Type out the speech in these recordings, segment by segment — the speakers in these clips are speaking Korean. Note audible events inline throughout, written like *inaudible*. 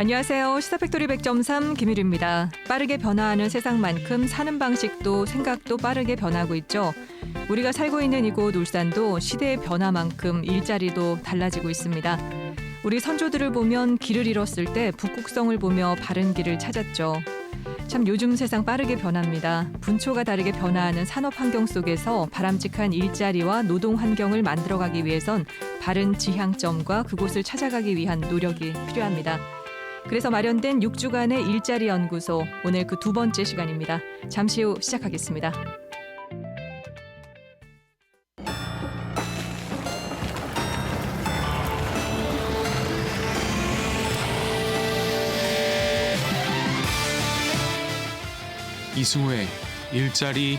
안녕하세요. 시사팩토리 100.3 김일입니다. 빠르게 변화하는 세상만큼 사는 방식도 생각도 빠르게 변하고 있죠. 우리가 살고 있는 이곳 울산도 시대의 변화만큼 일자리도 달라지고 있습니다. 우리 선조들을 보면 길을 잃었을 때 북극성을 보며 바른 길을 찾았죠. 참 요즘 세상 빠르게 변합니다. 분초가 다르게 변화하는 산업 환경 속에서 바람직한 일자리와 노동 환경을 만들어가기 위해선 바른 지향점과 그곳을 찾아가기 위한 노력이 필요합니다. 그래서 마련된 6주간의 일자리 연구소 오늘 그 두 번째 시간입니다. 잠시 후 시작하겠습니다. 이승우의 일자리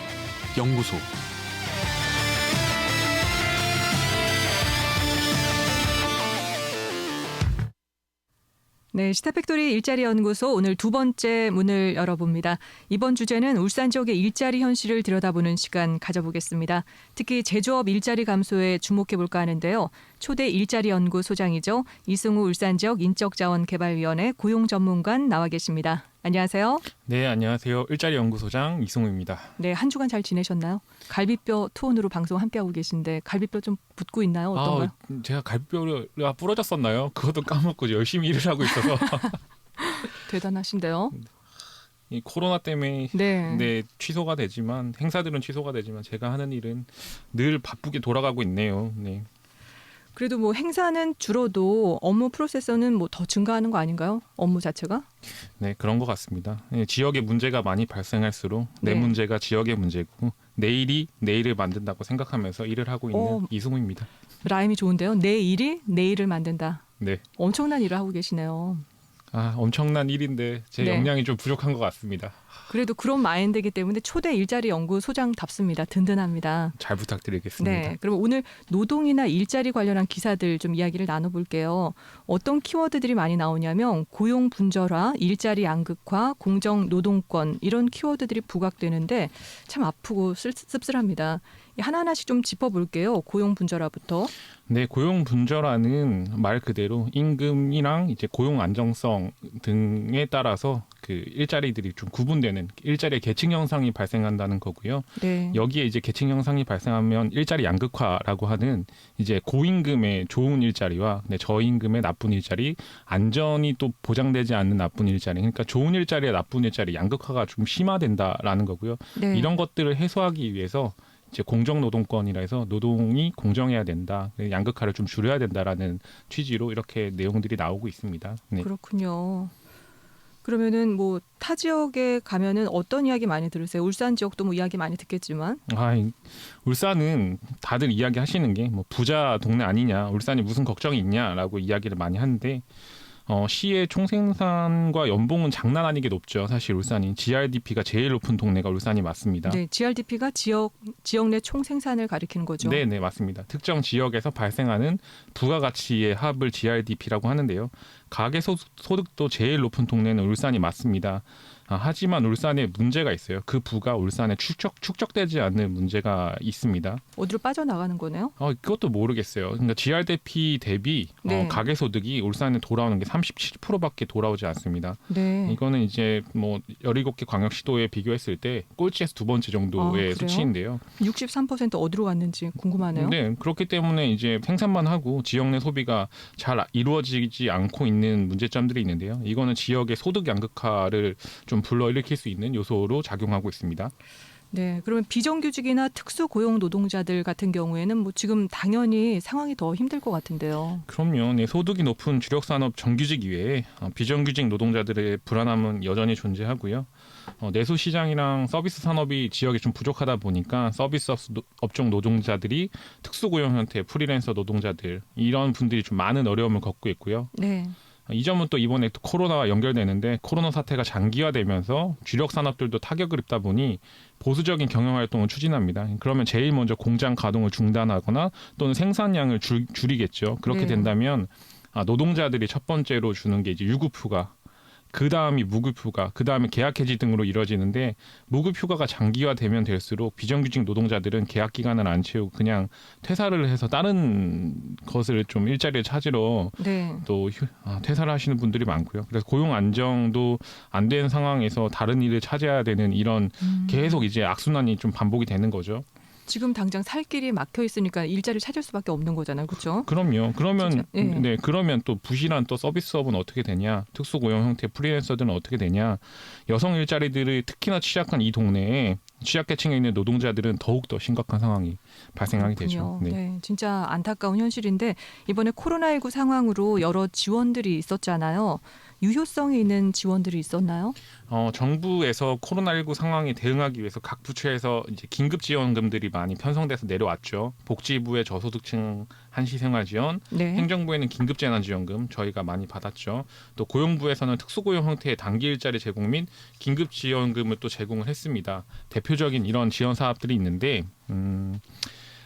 연구소 네, 시타팩토리 일자리 연구소 오늘 두 번째 문을 열어봅니다. 이번 주제는 울산 지역의 일자리 현실을 들여다보는 시간 가져보겠습니다. 특히 제조업 일자리 감소에 주목해 볼까 하는데요. 초대 일자리 연구소장이죠. 이승우 울산 지역 인적자원개발위원회 고용 전문관 나와 계십니다. 안녕하세요. 네, 안녕하세요. 일자리 연구소장 이승우입니다. 네, 한 주간 잘 지내셨나요? 갈비뼈 투혼으로 방송 함께하고 계신데 갈비뼈 좀 붙고 있나요? 어떤가요? 아, 제가 갈비뼈가 부러졌었나요? 그것도 까먹고 열심히 일을 하고 있어서 *laughs* 대단하신데요. 이 코로나 때문에 네. 네, 취소가 되지만 행사들은 취소가 되지만 제가 하는 일은 늘 바쁘게 돌아가고 있네요. 네. 그래도 뭐 행사는 줄어도 업무 프로세서는 뭐 더 증가하는 거 아닌가요? 업무 자체가? 네, 그런 것 같습니다. 예, 지역의 문제가 많이 발생할수록 내 네. 문제가 지역의 문제고 내일이 내일을 만든다고 생각하면서 일을 하고 있는 어. 이승우입니다. 라임이 좋은데요. 내 일이 내일을 만든다. 네. 엄청난 일을 하고 계시네요. 아, 엄청난 일인데 제 네. 역량이 좀 부족한 것 같습니다. 그래도 그런 마인드이기 때문에 초대 일자리 연구 소장답습니다. 든든합니다. 잘 부탁드리겠습니다. 네. 그럼 오늘 노동이나 일자리 관련한 기사들 좀 이야기를 나눠볼게요. 어떤 키워드들이 많이 나오냐면 고용 분절화, 일자리 양극화, 공정 노동권 이런 키워드들이 부각되는데 참 아프고 쓸- 씁쓸합니다. 하나하나씩 좀 짚어볼게요. 고용 분절화부터. 네, 고용 분절화는 말 그대로 임금이랑 이제 고용 안정성 등에 따라서 그 일자리들이 좀 구분되는 일자리의 계층 형상이 발생한다는 거고요. 네. 여기에 이제 계층 형상이 발생하면 일자리 양극화라고 하는 이제 고임금의 좋은 일자리와 네, 저임금의 나쁜 일자리, 안전이 또 보장되지 않는 나쁜 일자리, 그러니까 좋은 일자리와 나쁜 일자리 양극화가 좀 심화된다라는 거고요. 네. 이런 것들을 해소하기 위해서 이제 공정 노동권이라 해서 노동이 공정해야 된다, 양극화를 좀 줄여야 된다라는 취지로 이렇게 내용들이 나오고 있습니다. 네. 그렇군요. 그러면은 뭐 타 지역에 가면은 어떤 이야기 많이 들으세요? 울산 지역도 뭐 이야기 많이 듣겠지만 아, 이- 울산은 다들 이야기 하시는 게 뭐 부자 동네 아니냐, 울산이 무슨 걱정이 있냐라고 이야기를 많이 하는데 어, 시의 총생산과 연봉은 장난 아니게 높죠. 사실 울산이 GRDP가 제일 높은 동네가 울산이 맞습니다. 네, GRDP가 지역 지역 내 총 생산을 가리키는 거죠. 네, 네, 맞습니다. 특정 지역에서 발생하는 부가가치의 합을 GRDP라고 하는데요. 가계 소- 소득도 제일 높은 동네는 울산이 맞습니다. 아, 하지만 울산에 문제가 있어요. 그 부가 울산에 축적 축적되지 않는 문제가 있습니다. 어디로 빠져나가는 거네요? 어, 그것도 모르겠어요. 그러니까 GRDP 대비 네. 어, 가계 소득이 울산에 돌아오는 게 37%밖에 돌아오지 않습니다. 네. 이거는 이제 뭐 17개 광역시도에 비교했을 때 꼴찌에서 두 번째 아, 정도의 그래요? 수치인데요. 63% 어디로 갔는지 궁금하네요. 네, 그렇기 때문에 이제 생산만 하고 지역 내 소비가 잘 이루어지지 않고 있는 문제점들이 있는데요. 이거는 지역의 소득 양극화를 좀 불러일으킬 수 있는 요소로 작용하고 있습니다. 네, 그러면 비정규직이나 특수 고용 노동자들 같은 경우에는 뭐 지금 당연히 상황이 더 힘들 것 같은데요. 그럼요. 네, 소득이 높은 주력 산업 정규직 이외에 어, 비정규직 노동자들의 불안함은 여전히 존재하고요. 어, 내수 시장이랑 서비스 산업이 지역에 좀 부족하다 보니까 서비스 업종 노동자들이 특수 고용 형태 프리랜서 노동자들 이런 분들이 좀 많은 어려움을 겪고 있고요. 네. 이 점은 또 이번에 또 코로나와 연결되는데 코로나 사태가 장기화되면서 주력 산업들도 타격을 입다 보니 보수적인 경영 활동을 추진합니다. 그러면 제일 먼저 공장 가동을 중단하거나 또는 생산량을 줄, 줄이겠죠. 그렇게 네. 된다면 아, 노동자들이 첫 번째로 주는 게 이제 유급휴가 그 다음이 무급휴가, 그 다음에 계약해지 등으로 이뤄지는데 무급휴가가 장기화되면 될수록 비정규직 노동자들은 계약 기간을 안 채우고 그냥 퇴사를 해서 다른 것을 좀 일자리를 찾으러 네. 또 휴- 아, 퇴사를 하시는 분들이 많고요. 그래서 고용 안정도 안 된 상황에서 다른 일을 찾아야 되는 이런 음. 계속 이제 악순환이 좀 반복이 되는 거죠. 지금 당장 살 길이 막혀 있으니까 일자리를 찾을 수밖에 없는 거잖아요. 그렇죠? 그럼요. 그러면? 예. 네 그러면 또 부실한 또 서비스업은 어떻게 되냐? 특수고용 형태 프리랜서들은 어떻게 되냐? 여성 일자리들이 특히나 취약한 이 동네에 취약계층에 있는 노동자들은 더욱 더 심각한 상황이 발생하게 되죠. 그렇군요. 네. 진짜 안타까운 현실인데 이번에 코로나19 상황으로 여러 지원들이 있었잖아요. 유효성이 있는 지원들이 있었나요? 어, 정부에서 코로나19 상황에 대응하기 위해서 각 부처에서 이제 긴급 지원금들이 많이 편성돼서 내려왔죠. 복지부의 저소득층 한시생활 지원, 네. 행정부에는 긴급 재난 지원금 저희가 많이 받았죠. 또 고용부에서는 특수고용 형태의 단기 일자리 제공 및 긴급 지원금을 또 제공을 했습니다. 대표적인 이런 지원 사업들이 있는데 음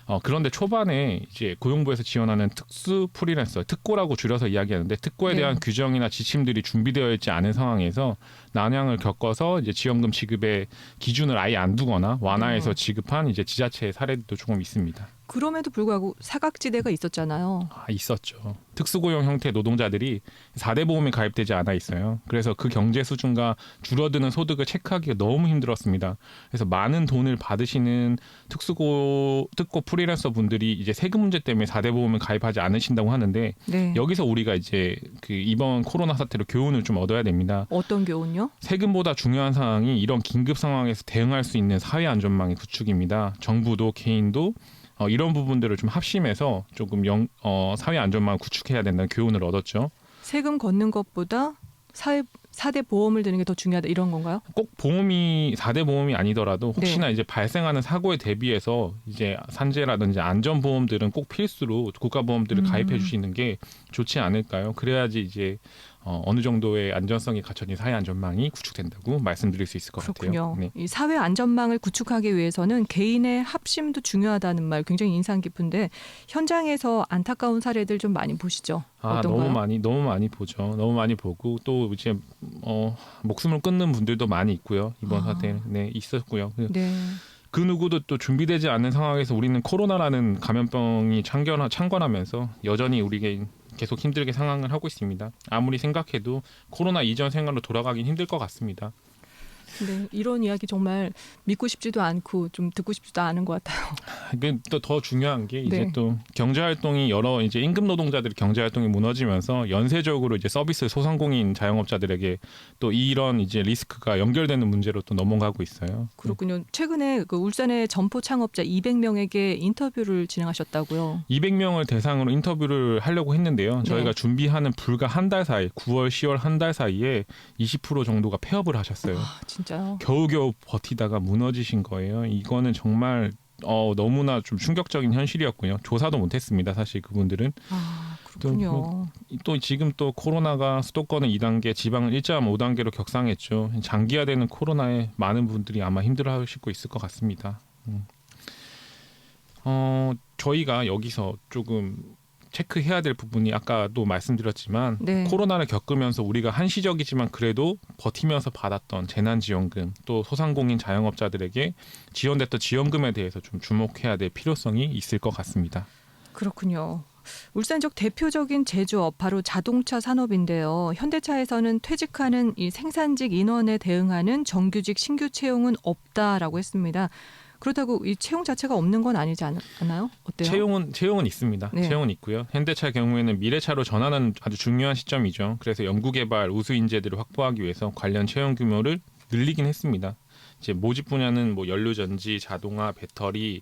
어, 그런데 초반에 이제 고용부에서 지원하는 특수 프리랜서, 특고라고 줄여서 이야기하는데 특고에 네. 대한 규정이나 지침들이 준비되어 있지 않은 상황에서 난항을 겪어서 이제 지원금 지급의 기준을 아예 안 두거나 완화해서 네. 지급한 이제 지자체의 사례도 조금 있습니다. 그럼에도 불구하고 사각지대가 있었잖아요. 아, 있었죠. 특수고용 형태 노동자들이 4대 보험에 가입되지 않아 있어요. 그래서 그 경제 수준과 줄어드는 소득을 체크하기가 너무 힘들었습니다. 그래서 많은 돈을 받으시는 특수고 특고 프리랜서 분들이 이제 세금 문제 때문에 4대 보험을 가입하지 않으신다고 하는데 네. 여기서 우리가 이제 그 이번 코로나 사태로 교훈을 좀 얻어야 됩니다. 어떤 교훈요? 세금보다 중요한 사항이 이런 긴급 상황에서 대응할 수 있는 사회 안전망의 구축입니다. 정부도 개인도 어, 이런 부분들을 좀 합심해서 조금 영, 어, 사회 안전망을 구축해야 된다는 교훈을 얻었죠. 세금 걷는 것보다 사회 사대 보험을 드는 게 더 중요하다 이런 건가요? 꼭 보험이 4대 보험이 아니더라도 네. 혹시나 이제 발생하는 사고에 대비해서 이제 산재라든지 안전 보험들은 꼭 필수로 국가 보험들을 음. 가입해 주시는 게 좋지 않을까요? 그래야지 이제 어, 어느 정도의 안전성이 갖춰진 사회 안전망이 구축된다고 말씀드릴 수 있을 것 그렇군요. 같아요. 네. 이 사회 안전망을 구축하기 위해서는 개인의 합심도 중요하다는 말 굉장히 인상 깊은데 현장에서 안타까운 사례들 좀 많이 보시죠. 아 어떤가요? 너무 많이 너무 많이 보죠. 너무 많이 보고 또 이제 어 목숨을 끊는 분들도 많이 있고요. 이번 아. 사태 네 있었고요. 그- 네. 그 누구도 또 준비되지 않는 상황에서 우리는 코로나라는 감염병이 창견 창궐하면서 여전히 우리가 계속 힘들게 상황을 하고 있습니다. 아무리 생각해도 코로나 이전 생활로 돌아가긴 힘들 것 같습니다. 네. 이런 이야기 정말 믿고 싶지도 않고 좀 듣고 싶지도 않은 것 같아요. *laughs* 이게 또 더 중요한 게 이제 네. 또 경제 활동이 여러 이제 임금 노동자들의 경제 활동이 무너지면서 연쇄적으로 이제 서비스 소상공인 자영업자들에게 또 이런 이제 리스크가 연결되는 문제로 또 넘어가고 있어요. 그렇군요. 최근에 그 울산의 점포 창업자 200명에게 인터뷰를 진행하셨다고요. 200명을 대상으로 인터뷰를 하려고 했는데요. 네. 저희가 준비하는 불과 한 달 사이, 9월, 10월 한 달 사이에 20% 정도가 폐업을 하셨어요. 아, 진짜 요? 겨우겨우 버티다가 무너지신 거예요. 이거는 정말 어, 너무나 좀 충격적인 현실이었고요. 조사도 못했습니다. 사실 그분들은 아, 또 그렇군요. 뭐- 또 지금 또 코로나가 수도권은 2단계, 지방은 1.5단계로 격상했죠. 장기화되는 코로나에 많은 분들이 아마 힘들어하시고 있을 것 같습니다. 음. 어, 저희가 여기서 조금 체크해야 될 부분이 아까도 말씀드렸지만 네. 코로나를 겪으면서 우리가 한시적이지만 그래도 버티면서 받았던 재난지원금 또 소상공인 자영업자들에게 지원됐던 지원금에 대해서 좀 주목해야 될 필요성이 있을 것 같습니다. 그렇군요. 울산 적 대표적인 제조업 바로 자동차 산업인데요. 현대차에서는 퇴직하는 이 생산직 인원에 대응하는 정규직 신규 채용은 없다라고 했습니다. 그렇다고 이 채용 자체가 없는 건 아니지 않, 않아요? 어때요? 채용은 채용은 있습니다. 네. 채용은 있고요. 현대차의 경우에는 미래차로 전환하는 아주 중요한 시점이죠. 그래서 연구개발 우수 인재들을 확보하기 위해서 관련 채용 규모를 늘리긴 했습니다. 이제 모집 분야는 뭐 연료전지, 자동화, 배터리,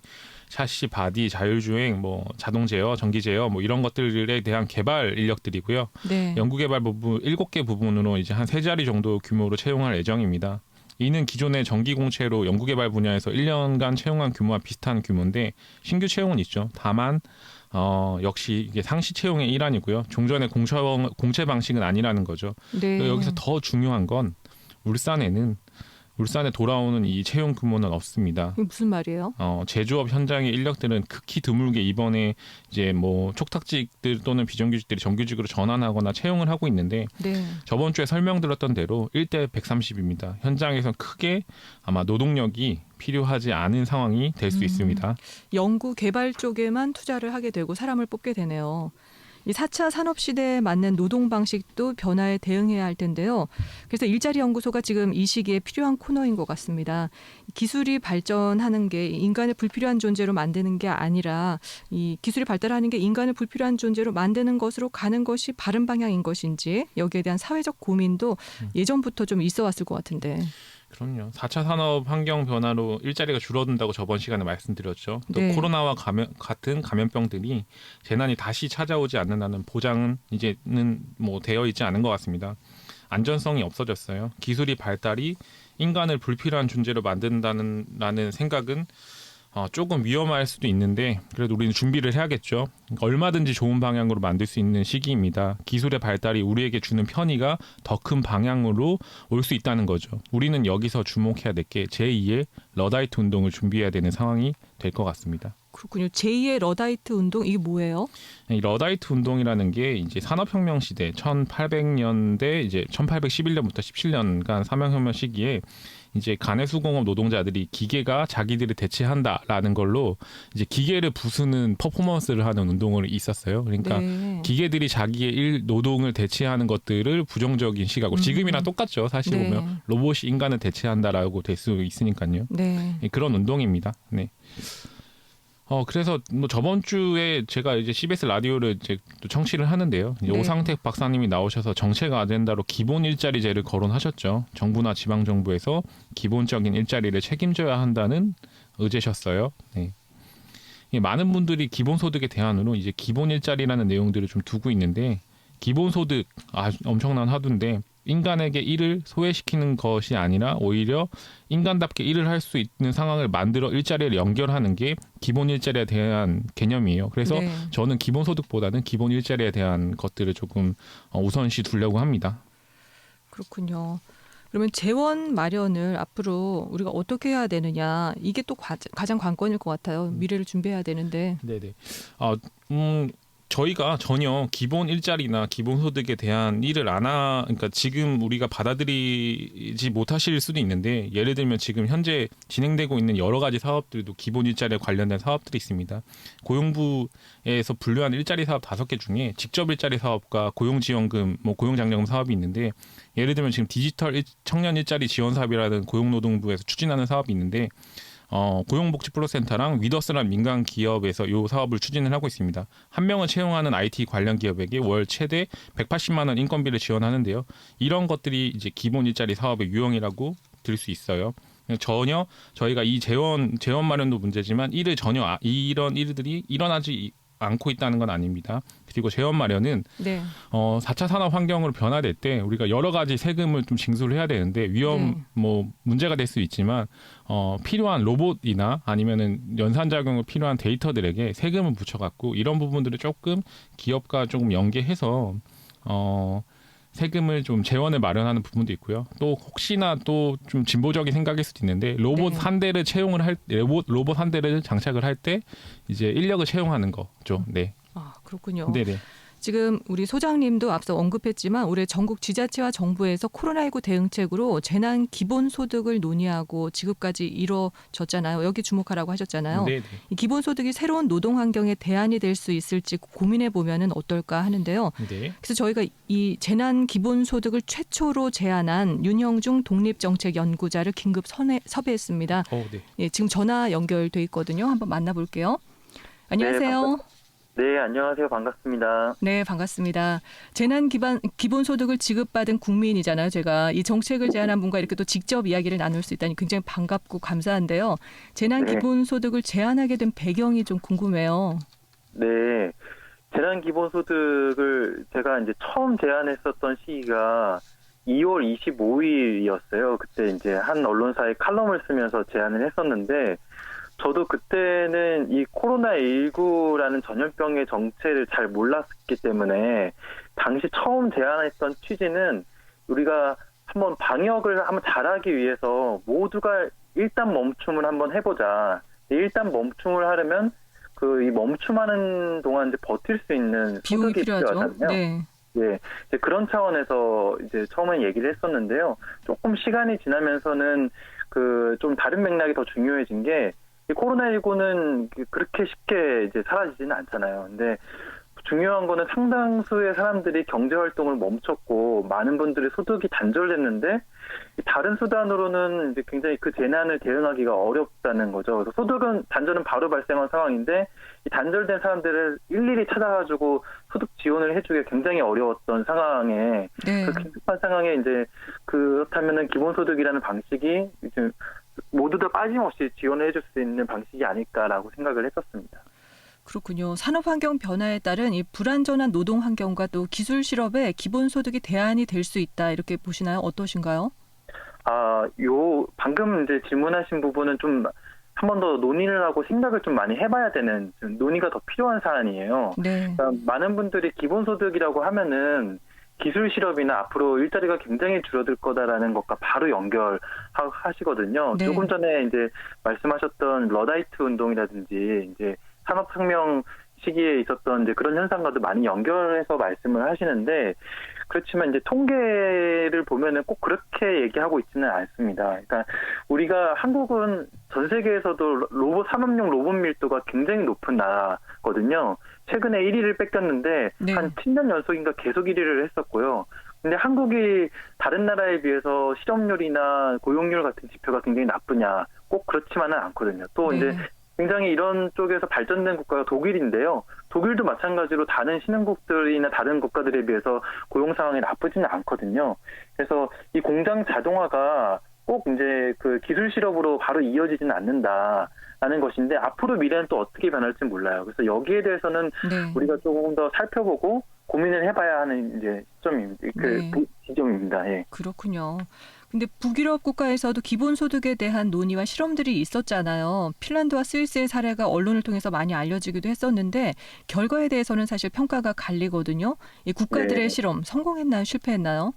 샤시, 바디, 자율주행, 뭐 자동 제어, 전기 제어 뭐 이런 것들에 대한 개발 인력들이고요. 네. 연구 개발 부분 7개 부분으로 이제 한 세 자리 정도 규모로 채용할 예정입니다. 이는 기존의 전기 공채로 연구개발 분야에서 1년간 채용한 규모와 비슷한 규모인데 신규 채용은 있죠. 다만 어, 역시 이게 상시 채용의 일환이고요. 종전의 공채, 공채 방식은 아니라는 거죠. 네. 여기서 더 중요한 건 울산에는 울산에 돌아오는 이 채용 규모는 없습니다. 이게 무슨 말이에요? 어, 제조업 현장의 인력들은 극히 드물게 이번에 이제 뭐 촉탁직들 또는 비정규직들이 정규직으로 전환하거나 채용을 하고 있는데 네. 저번 주에 설명드렸던 대로 1대 130입니다. 현장에서 크게 아마 노동력이 필요하지 않은 상황이 될수 음. 있습니다. 연구 개발 쪽에만 투자를 하게 되고 사람을 뽑게 되네요. 이 4차 산업 시대에 맞는 노동 방식도 변화에 대응해야 할 텐데요. 그래서 일자리 연구소가 지금 이 시기에 필요한 코너인 것 같습니다. 기술이 발전하는 게 인간을 불필요한 존재로 만드는 게 아니라 이 기술이 발달하는 게 인간을 불필요한 존재로 만드는 것으로 가는 것이 바른 방향인 것인지 여기에 대한 사회적 고민도 예전부터 좀 있어 왔을 것 같은데. 그럼요. 4차 산업 환경 변화로 일자리가 줄어든다고 저번 시간에 말씀드렸죠. 또 네. 코로나와 감염, 같은 감염병들이 재난이 다시 찾아오지 않는다는 보장은 이제는 뭐 되어 있지 않은 것 같습니다. 안전성이 없어졌어요. 기술이 발달이 인간을 불필요한 존재로 만든다는 라는 생각은 어, 조금 위험할 수도 있는데 그래도 우리는 준비를 해야겠죠. 얼마든지 좋은 방향으로 만들 수 있는 시기입니다. 기술의 발달이 우리에게 주는 편의가 더 큰 방향으로 올 수 있다는 거죠. 우리는 여기서 주목해야 될 게 제2의 러다이트 운동을 준비해야 되는 상황이 될 것 같습니다. 그렇군요. 제2의 러다이트 운동 이게 뭐예요? 이 러다이트 운동이라는 게 이제 산업혁명 시대 1800년대 이제 1811년부터 17년간 산업혁명 시기에 이제 간해수공업 노동자들이 기계가 자기들을 대체한다라는 걸로 이제 기계를 부수는 퍼포먼스를 하는 운동을 있었어요. 그러니까 네. 기계들이 자기의 일 노동을 대체하는 것들을 부정적인 시각으로 음. 지금이랑 똑같죠. 사실 네. 보면 로봇이 인간을 대체한다라고 될 수 있으니까요. 네. 예, 그런 운동입니다. 네. 어 그래서 뭐 저번 주에 제가 이제 CBS 라디오를 이제 또 청취를 하는데요. 네. 오상택 박사님이 나오셔서 정책 아젠다로 기본 일자리제를 거론하셨죠. 정부나 지방 정부에서 기본적인 일자리를 책임져야 한다는 의제셨어요. 네. 예, 많은 분들이 기본소득에 대안으로 이제 기본 일자리라는 내용들을 좀 두고 있는데 기본소득 아 엄청난 화두인데 인간에게 일을 소외시키는 것이 아니라 오히려 인간답게 일을 할 수 있는 상황을 만들어 일자리를 연결하는 게 기본 일자리에 대한 개념이에요. 그래서 네. 저는 기본 소득보다는 기본 일자리에 대한 것들을 조금 어, 우선시 두려고 합니다. 그렇군요. 그러면 재원 마련을 앞으로 우리가 어떻게 해야 되느냐 이게 또 과- 가장 관건일 것 같아요. 미래를 준비해야 되는데. 네네. 아, 음, 저희가 전혀 기본 일자리나 기본 소득에 대한 일을 안 하, 그러니까 지금 우리가 받아들이지 못하실 수도 있는데 예를 들면 지금 현재 진행되고 있는 여러 가지 사업들도 기본 일자리에 관련된 사업들이 있습니다. 고용부에서 분류한 일자리 사업 다섯 개 중에 직접 일자리 사업과 고용지원금, 뭐 고용장려금 사업이 있는데 예를 들면 지금 디지털 일- 청년 일자리 지원 사업이라는 고용노동부에서 추진하는 사업이 있는데 어, 고용복지플러센터랑 위더스라는 민간 기업에서 이 사업을 추진을 하고 있습니다. 한 명을 채용하는 IT 관련 기업에게 월 최대 180만 원 인건비를 지원하는데요. 이런 것들이 이제 기본 일자리 사업의 유형이라고 들 수 있어요. 전혀 저희가 이 재원 재원 마련도 문제지만 이를 전혀 아- 이런 일들이 일어나지 않고 있다는 건 아닙니다. 그리고 재원 마련은 네. 어 4차 산업 환경으로 변화될 때 우리가 여러 가지 세금을 좀 징수를 해야 되는데 위험 네. 뭐 문제가 될 수 있지만 어 필요한 로봇이나 아니면은 연산 작용을 필요한 데이터들에게 세금을 붙여 갖고 이런 부분들을 조금 기업과 조금 연계해서 어 세금을 좀 재원을 마련하는 부분도 있고요. 또 혹시나 또 좀 진보적인 생각일 수도 있는데 로봇 네. 한 대를 채용을 할 로봇 로봇 한 대를 장착을 할 때 이제 인력을 채용하는 거죠. 네. 아 그렇군요. 네, 네. 지금 우리 소장님도 앞서 언급했지만 올해 전국 지자체와 정부에서 코로나19 대응책으로 재난 기본 소득을 논의하고 지급까지 이루어졌잖아요. 여기 주목하라고 하셨잖아요. 네, 네. 이 기본 소득이 새로운 노동 환경의 대안이 될 수 있을지 고민해 보면은 어떨까 하는데요. 네. 그래서 저희가 이 재난 기본 소득을 최초로 제안한 윤형중 독립정책 연구자를 긴급 선회, 섭외했습니다. 어, 네. 예, 지금 전화 연결돼 있거든요. 한번 만나볼게요. 안녕하세요. 네, 안녕하세요. 반갑습니다. 네, 반갑습니다. 재난 기반 기본 소득을 지급받은 국민이잖아요. 제가 이 정책을 제안한 분과 이렇게 또 직접 이야기를 나눌 수 있다니 굉장히 반갑고 감사한데요. 재난 네. 기본 소득을 제안하게 된 배경이 좀 궁금해요. 네. 재난 기본 소득을 제가 이제 처음 제안했었던 시기가 2월 25일이었어요. 그때 이제 한 언론사에 칼럼을 쓰면서 제안을 했었는데, 저도 그때는 이 코로나19라는 전염병의 정체를 잘 몰랐기 때문에, 당시 처음 제안했던 취지는 우리가 한번 방역을 한번 잘하기 위해서 모두가 일단 멈춤을 한번 해보자. 일단 멈춤을 하려면 그 이 멈춤하는 동안 이제 버틸 수 있는 비용이 소득이. 필요하잖아요. 네. 예, 이제 그런 차원에서 이제 처음에 얘기를 했었는데요. 조금 시간이 지나면서는 그 좀 다른 맥락이 더 중요해진 게 코로나19는 그렇게 쉽게 이제 사라지지는 않잖아요. 근데 중요한 거는 상당수의 사람들이 경제 활동을 멈췄고 많은 분들의 소득이 단절됐는데 이 다른 수단으로는 이제 굉장히 그 재난을 대응하기가 어렵다는 거죠. 그래서 소득은 단절은 바로 발생한 상황인데 이 단절된 사람들을 일일이 찾아가지고 소득 지원을 해주기 굉장히 어려웠던 상황에 네. 그 긴급한 상황에 이제 그렇다면은 기본소득이라는 방식이 이제 모두 다 빠짐없이 지원을 해줄 수 있는 방식이 아닐까라고 생각을 했었습니다. 그렇군요. 산업 환경 변화에 따른 이 불안전한 노동 환경과 또 기술 실업에 기본 소득이 대안이 될 수 있다 이렇게 보시나요? 어떠신가요? 아, 요 방금 이제 질문하신 부분은 좀 한 번 더 논의를 하고 생각을 좀 많이 해봐야 되는 좀 논의가 더 필요한 사안이에요. 네. 그러니까 많은 분들이 기본 소득이라고 하면은 기술 실업이나 앞으로 일자리가 굉장히 줄어들 거다라는 것과 바로 연결하시거든요. 네. 조금 전에 이제 말씀하셨던 러다이트 운동이라든지 이제 산업혁명 시기에 있었던 이제 그런 현상과도 많이 연결해서 말씀을 하시는데 그렇지만 이제 통계를 보면은 꼭 그렇게 얘기하고 있지는 않습니다. 그러니까 우리가 한국은 전 세계에서도 로봇 산업용 로봇 밀도가 굉장히 높은 나라거든요. 최근에 1위를 뺏겼는데 네. 한 7년 연속인가 계속 1위를 했었고요. 근데 한국이 다른 나라에 비해서 실업률이나 고용률 같은 지표가 굉장히 나쁘냐? 꼭 그렇지만은 않거든요. 또 이제 네. 굉장히 이런 쪽에서 발전된 국가가 독일인데요. 독일도 마찬가지로 다른 신흥국들이나 다른 국가들에 비해서 고용 상황이 나쁘지는 않거든요. 그래서 이 공장 자동화가 꼭 이제 그 기술 실업으로 바로 이어지지는 않는다 라는 것인데 앞으로 미래는 또 어떻게 변할지 몰라요. 그래서 여기에 대해서는 네. 우리가 조금 더 살펴보고 고민을 해봐야 하는 이제 시점입니다. 그 네. 지점입니다. 예. 그렇군요. 근데 북유럽 국가에서도 기본소득에 대한 논의와 실험들이 있었잖아요. 핀란드와 스위스의 사례가 언론을 통해서 많이 알려지기도 했었는데 결과에 대해서는 사실 평가가 갈리거든요. 이 국가들의 네. 실험 성공했나요? 실패했나요?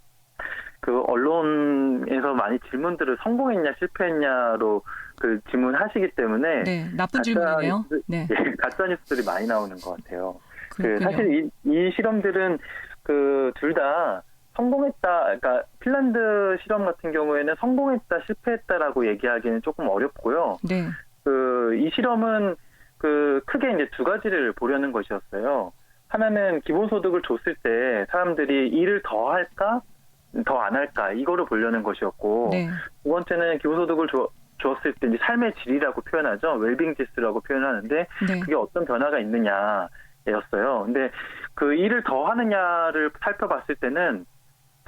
그 언론에서 많이 질문들을 성공했냐 실패했냐로 그 질문하시기 때문에 네, 나쁜 가짜 질문이네요. 네, 예, 가짜 뉴스들이 많이 나오는 것 같아요. 그 그렇군요. 사실 이, 이 실험들은 그 둘 다 성공했다, 그러니까 핀란드 실험 같은 경우에는 성공했다, 실패했다라고 얘기하기는 조금 어렵고요. 네, 그 이 실험은 그 크게 이제 두 가지를 보려는 것이었어요. 하나는 기본소득을 줬을 때 사람들이 일을 더 할까, 더 안 할까 이거를 보려는 것이었고 네, 두 번째는 기본소득을 주, 었을때 이제 삶의 질이라고 표현하죠. 웰빙 지수라고 표현하는데 네, 그게 어떤 변화가 있느냐였어요. 근데 그 일을 더 하느냐를 살펴봤을 때는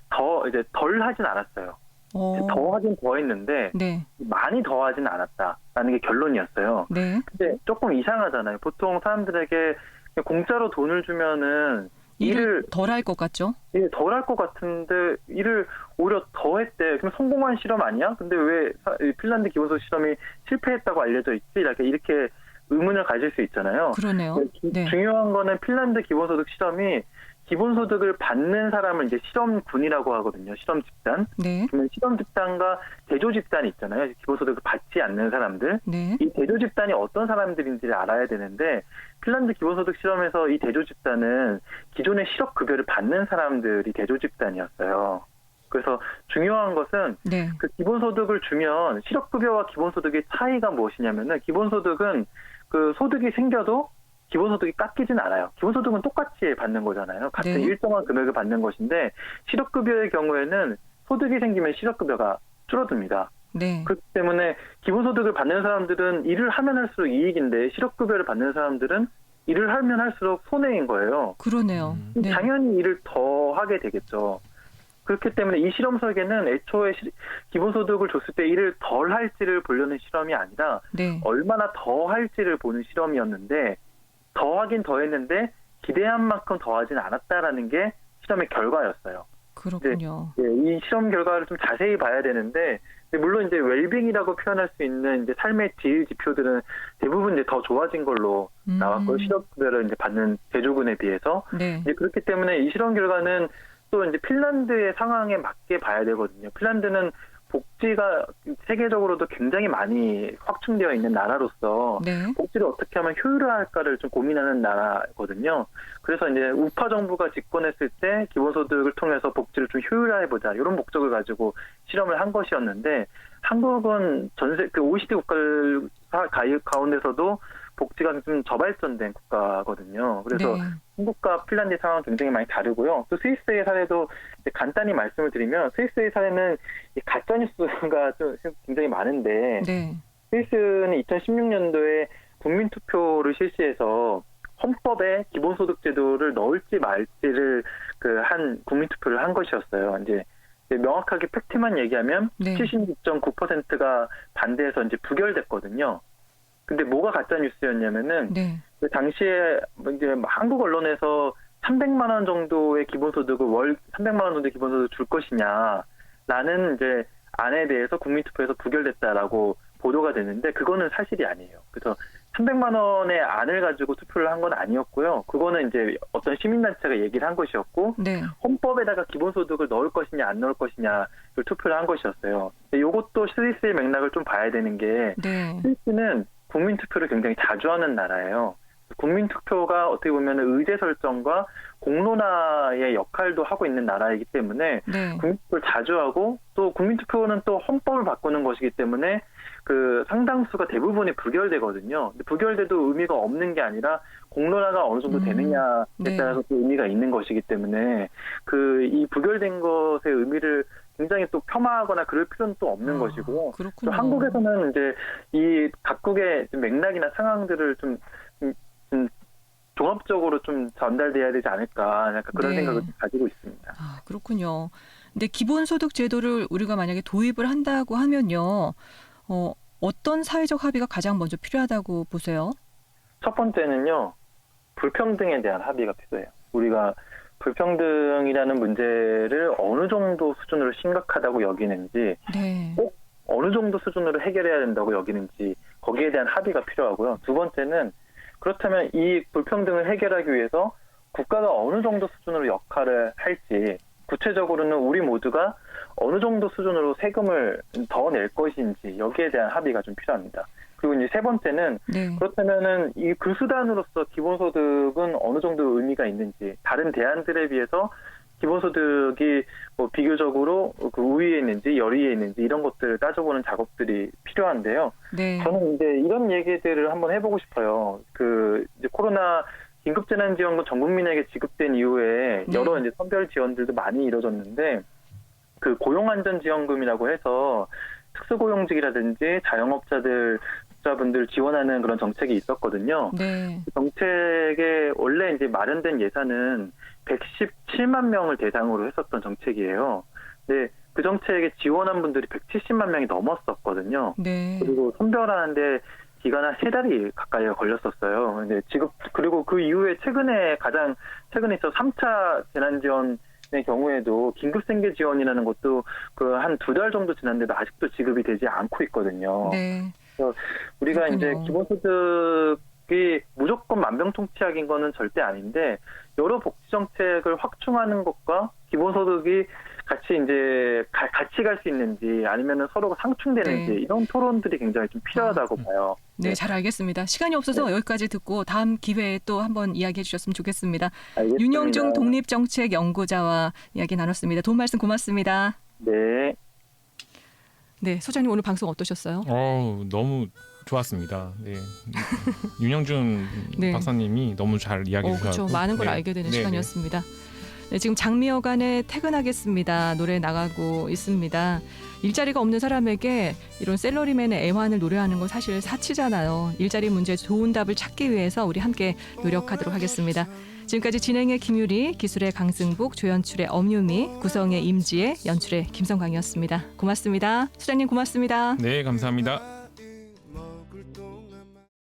더 이제 덜 하진 않았어요. 어, 더 하긴 더 했는데 네, 많이 더 하진 않았다라는 게 결론이었어요. 네. 근데 조금 이상하잖아요. 보통 사람들에게 공짜로 돈을 주면은 일을 덜 할 것 같죠? 덜할 것 같은데 일을 오히려 더 했대. 그럼 성공한 실험 아니야? 근데 왜 핀란드 기본소득 실험이 실패했다고 알려져 있지? 이렇게 이렇게 의문을 가질 수 있잖아요. 그러네요. 주- 네, 중요한 거는 핀란드 기본소득 실험이 기본소득을 받는 사람을 이제 실험군이라고 하거든요. 실험 집단. 네, 그러면 실험 집단과 대조 집단이 있잖아요. 기본소득을 받지 않는 사람들. 네, 이 대조 집단이 어떤 사람들인지를 알아야 되는데 핀란드 기본소득 실험에서 이 대조 집단은 기존의 실업급여를 받는 사람들이 대조 집단이었어요. 그래서 중요한 것은 네, 그 기본소득을 주면 실업급여와 기본소득의 차이가 무엇이냐면은 기본소득은 그 소득이 생겨도 기본소득이 깎이진 않아요. 기본소득은 똑같이 받는 거잖아요. 같은 네. 일정한 금액을 받는 것인데 실업급여의 경우에는 소득이 생기면 실업급여가 줄어듭니다. 네, 그렇기 때문에 기본소득을 받는 사람들은 일을 하면 할수록 이익인데 실업급여를 받는 사람들은 일을 하면 할수록 손해인 거예요. 그러네요. 음. 네, 당연히 일을 더 하게 되겠죠. 그렇기 때문에 이 실험 설계는 애초에 시- 기본소득을 줬을 때 일을 덜 할지를 보려는 실험이 아니라 네, 얼마나 더 할지를 보는 실험이었는데 더 하긴 더 했는데 기대한 만큼 더 하진 않았다라는 게 실험의 결과였어요. 그렇군요. 예, 이 실험 결과를 좀 자세히 봐야 되는데 물론 이제 웰빙이라고 표현할 수 있는 이제 삶의 질 지표들은 대부분 이제 더 좋아진 걸로 음, 나왔고요. 실업급여를 이제 받는 대조군에 비해서 네, 이제 그렇기 때문에 이 실험 결과는 또 이제 핀란드의 상황에 맞게 봐야 되거든요. 핀란드는 복지가 세계적으로도 굉장히 많이 확충되어 있는 나라로서 네. 복지를 어떻게 하면 효율화할까를 좀 고민하는 나라거든요. 그래서 이제 우파 정부가 집권했을 때 기본소득을 통해서 복지를 좀 효율화해보자 이런 목적을 가지고 실험을 한 것이었는데 한국은 전세 그 OECD 국가를 가- 가운데서도 복지가 좀 저발전된 국가거든요. 그래서 네. 한국과 핀란드의 상황은 굉장히 많이 다르고요. 또 스위스의 사례도 간단히 말씀을 드리면 스위스의 사례는 이 가짜 뉴스가 *laughs* 좀 굉장히 많은데 네. 스위스는 2016년도에 국민 투표를 실시해서 헌법에 기본소득 제도를 넣을지 말지를 그 한 국민 투표를 한 것이었어요. 이제 명확하게 팩트만 얘기하면 네. 76.9%가 반대해서 이제 부결됐거든요. 근데 뭐가 가짜 뉴스였냐면은 네. 그 당시에 뭐 이제 한국 언론에서 300만 원 정도의 기본소득을 월 300만 원 정도의 기본소득을 줄 것이냐라는 이제 안에 대해서 국민투표에서 부결됐다라고 보도가 됐는데 그거는 사실이 아니에요. 그래서 300만 원의 안을 가지고 투표를 한 건 아니었고요. 그거는 이제 어떤 시민단체가 얘기를 한 것이었고 네. 헌법에다가 기본소득을 넣을 것이냐 안 넣을 것이냐를 투표를 한 것이었어요. 이것도 스위스의 맥락을 좀 봐야 되는 게 네. 스위스는 국민 투표를 굉장히 자주 하는 나라예요. 국민 투표가 어떻게 보면 의제 설정과 공론화의 역할도 하고 있는 나라이기 때문에 네. 국민 투표를 자주 하고 또 국민 투표는 또 헌법을 바꾸는 것이기 때문에 그 상당수가 대부분이 부결되거든요. 근데 부결돼도 의미가 없는 게 아니라 공론화가 어느 정도 음, 되느냐에 네. 따라서 또 의미가 있는 것이기 때문에 그 이 부결된 것의 의미를 굉장히 또 폄하하거나 그럴 필요는 또 없는 아, 것이고 또 그렇군요. 한국에서는 이제 이 각국의 좀 맥락이나 상황들을 좀, 좀, 좀 종합적으로 좀 전달돼야 되지 않을까 약간 그런 네. 생각을 좀 가지고 있습니다. 아, 그렇군요. 근데 기본소득 제도를 우리가 만약에 도입을 한다고 하면요. 어, 어떤 사회적 합의가 가장 먼저 필요하다고 보세요? 첫 번째는요 불평등에 대한 합의가 필요해요. 우리가 불평등이라는 문제를 어느 정도 수준으로 심각하다고 여기는지 네. 어? 어느 정도 수준으로 해결해야 된다고 여기는지 거기에 대한 합의가 필요하고요. 두 번째는 그렇다면 이 불평등을 해결하기 위해서 국가가 어느 정도 수준으로 역할을 할지 구체적으로는 우리 모두가 어느 정도 수준으로 세금을 더 낼 것인지 여기에 대한 합의가 좀 필요합니다. 그리고 이제 세 번째는 네. 그렇다면은 이 그 수단으로서 기본소득은 어느 정도 의미가 있는지 다른 대안들에 비해서 기본소득이 뭐 비교적으로 그 우위에 있는지 열위에 있는지 이런 것들을 따져보는 작업들이 필요한데요. 네. 저는 이제 이런 얘기들을 한번 해보고 싶어요. 그 이제 코로나 긴급재난지원금 전 국민에게 지급된 이후에 네. 여러 이제 선별 지원들도 많이 이루어졌는데 그 고용안전지원금이라고 해서 특수고용직이라든지 자영업자들 자분들 지원하는 그런 정책이 있었거든요. 네. 그 정책에 원래 이제 마련된 예산은 117만 명을 대상으로 했었던 정책이에요. 근데 그 정책에 지원한 분들이 170만 명이 넘었었거든요. 네. 그리고 선별하는데 기간 한 세 달이 가까이 걸렸었어요. 근데 지금 그리고 그 이후에 최근에 가장 최근에 있어 3차 재난 지원 의 경우에도 긴급 생계 지원이라는 것도 그 한 두 달 정도 지났는데도 아직도 지급이 되지 않고 있거든요. 네. 우리가 이제 그렇군요. 기본소득이 무조건 만병통치약인 거는 절대 아닌데 여러 복지 정책을 확충하는 것과 기본소득이 같이 이제 가- 같이 갈 수 있는지 아니면 서로가 상충되는지 네. 이런 토론들이 굉장히 좀 필요하다고 봐요. 네, 잘 알겠습니다. 시간이 없어서 여기까지 듣고 다음 기회에 또 한번 이야기해 주셨으면 좋겠습니다. 알겠습니다. 윤영중 독립정책 연구자와 이야기 나눴습니다. 도움 말씀 고맙습니다. 네. 네, 소장님 오늘 방송 어떠셨어요? 어우, 너무 좋았습니다. 네. 윤영준 *laughs* 네. 박사님이 너무 잘 이야기해 어, 주셔서 그렇죠. 많은 걸 알게 되는 네, 시간이었습니다. 네, 지금 장미여관의 퇴근하겠습니다. 노래 나가고 있습니다. 일자리가 없는 사람에게 이런 셀러리맨의 애환을 노래하는 건 사실 사치잖아요. 일자리 문제에 좋은 답을 찾기 위해서 우리 함께 노력하도록 하겠습니다. 지금까지 진행의 김유리, 기술의 강승북, 조연출의 엄유미, 구성의 임지혜, 연출의 김성광이었습니다. 고맙습니다. 수장님 고맙습니다. 네, 감사합니다.